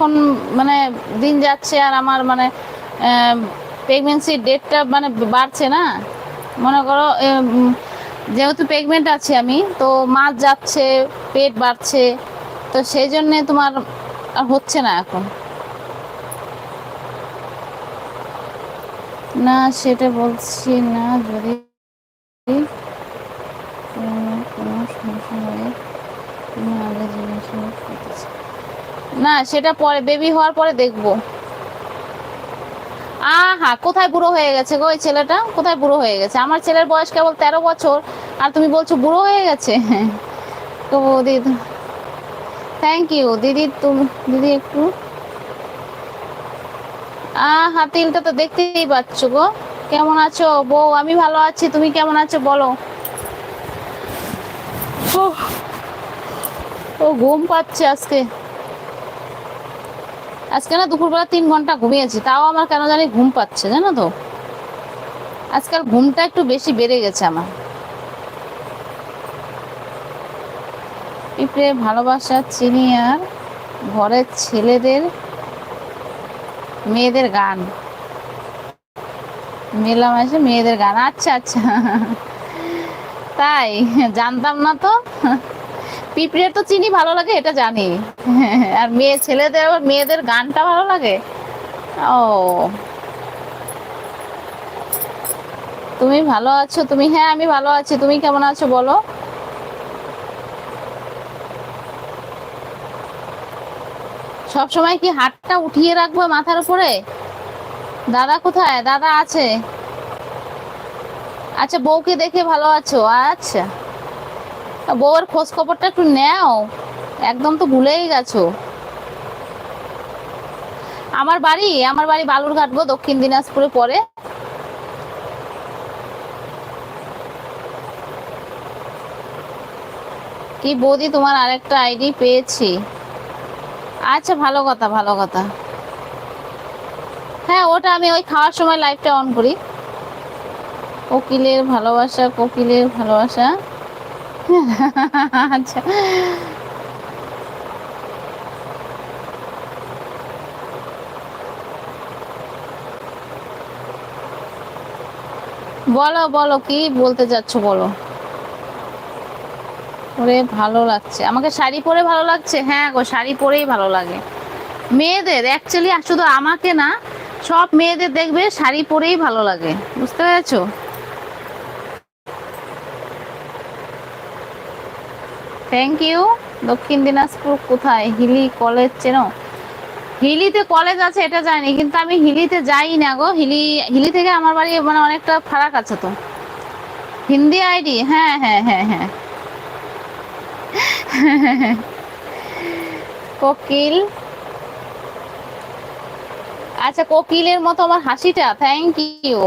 এখন মানে দিন যাচ্ছে আর আমার মানে প্রেগনেন্সির ডেটটা মানে বাড়ছে না, মনে করো যেহেতু প্রেগনেন্ট আছি আমি, তো মাছ যাচ্ছে, পেট বাড়ছে, তো সেই জন্যে তোমার আর হচ্ছে না এখন। না, সেটা বলছি না, যদি কোনো কোনো সমস্যা হয় তুমি আগে জিজ্ঞাসা করতেছি। না, সেটা পরে বেবি হওয়ার পরে দেখব। আহা, কোথায় বুড়ো হয়ে গেছে গো ওই ছেলেটা? কোথায় বুড়ো হয়ে গেছে? আমার ছেলের বয়স কেবল তেরো বছর, আর তুমি বলছো বুড়ো হয়ে গেছে? হ্যাঁ তো দিদি থ্যাংক ইউ দিদি, তুমি, দিদি একটু। আহা, তিলটা তো দেখতেই পাচ্ছ গো। কেমন আছো? বউ, আমি ভালো আছি, তুমি কেমন আছো বলো। ও ঘুম পাচ্ছে আজকে। আজকে না দুপুরবেলা তিন ঘণ্টা ঘুমিয়েছি, তাও আমার কেন জানি ঘুম পাচ্ছে, জানো তো? আজকাল ঘুমটা একটু বেশি বেড়ে গেছে আমার। পিঁপড়ে ভালোবাসা, চিনি আর ঘরের ছেলেদের, মেয়েদের গান। মেলামেশে মেয়েদের গান। আচ্ছা আচ্ছা। তাই, জানতাম না তো? পিঁপড়ে তো চিনি ভালো লাগে, এটা জানি। আর মেয়ে ছেলেদের, মেয়েদের গানটা ভালো লাগে? ও। তুমি ভালো আছো? তুমি হ্যাঁ আমি ভালো আছি। তুমি কেমন আছো বলো? সব সময় কি হাতটা উঠিয়ে রাখব মাথার উপরে? দাদা কোথায়? দাদা আছে। আচ্ছা বউকে দেখে ভালো আছো? আচ্ছা। বউয়ের খোঁজ খবরটা একটু নেও। একদম তো ভুলেই গেছো। আমার বাড়ি আমার বাড়ি বালুরঘাট গো, দক্ষিণ দিনাজপুরে পরে কি বৌদি, তোমার আরেকটা আইডি পেয়েছি। আচ্ছা ভালো কথা ভালো কথা। হ্যাঁ ওটা আমি ওই খাওয়ার সময় লাইভটা অন করি। কোকিলের ভালোবাসা কোকিলের ভালোবাসা। আচ্ছা। বলো বলো, কি বলতে চাচ্ছ বলো? ওরে, ভালো লাগছে। আমাকে শাড়ি পরে ভালো লাগছে? হ্যাঁ গো, শাড়ি পরেই ভালো লাগে। মেয়েদের অ্যাকচুয়ালি শুধু আমাকে না, সব মেয়েদের দেখবে শাড়ি পরেই ভালো লাগে। বুঝতে পেরেছ? থ্যাংক ইউ দক্ষিণ দিনাজপুর কোথায়? হিলি কলেজ চেনো? হিলিতে কলেজ আছে, এটা জানি, কিন্তু আমি হিলিতে যাই না গো। হিলি হিলি থেকে আমার বাড়ি মানে অনেকটা ফারাক আছে তো। হিন্দি আইডি? হ্যাঁ হ্যাঁ হ্যাঁ হ্যাঁ। কোকিল। আচ্ছা কোকিলের মতো আমার হাসিটা থ্যাংক ইউ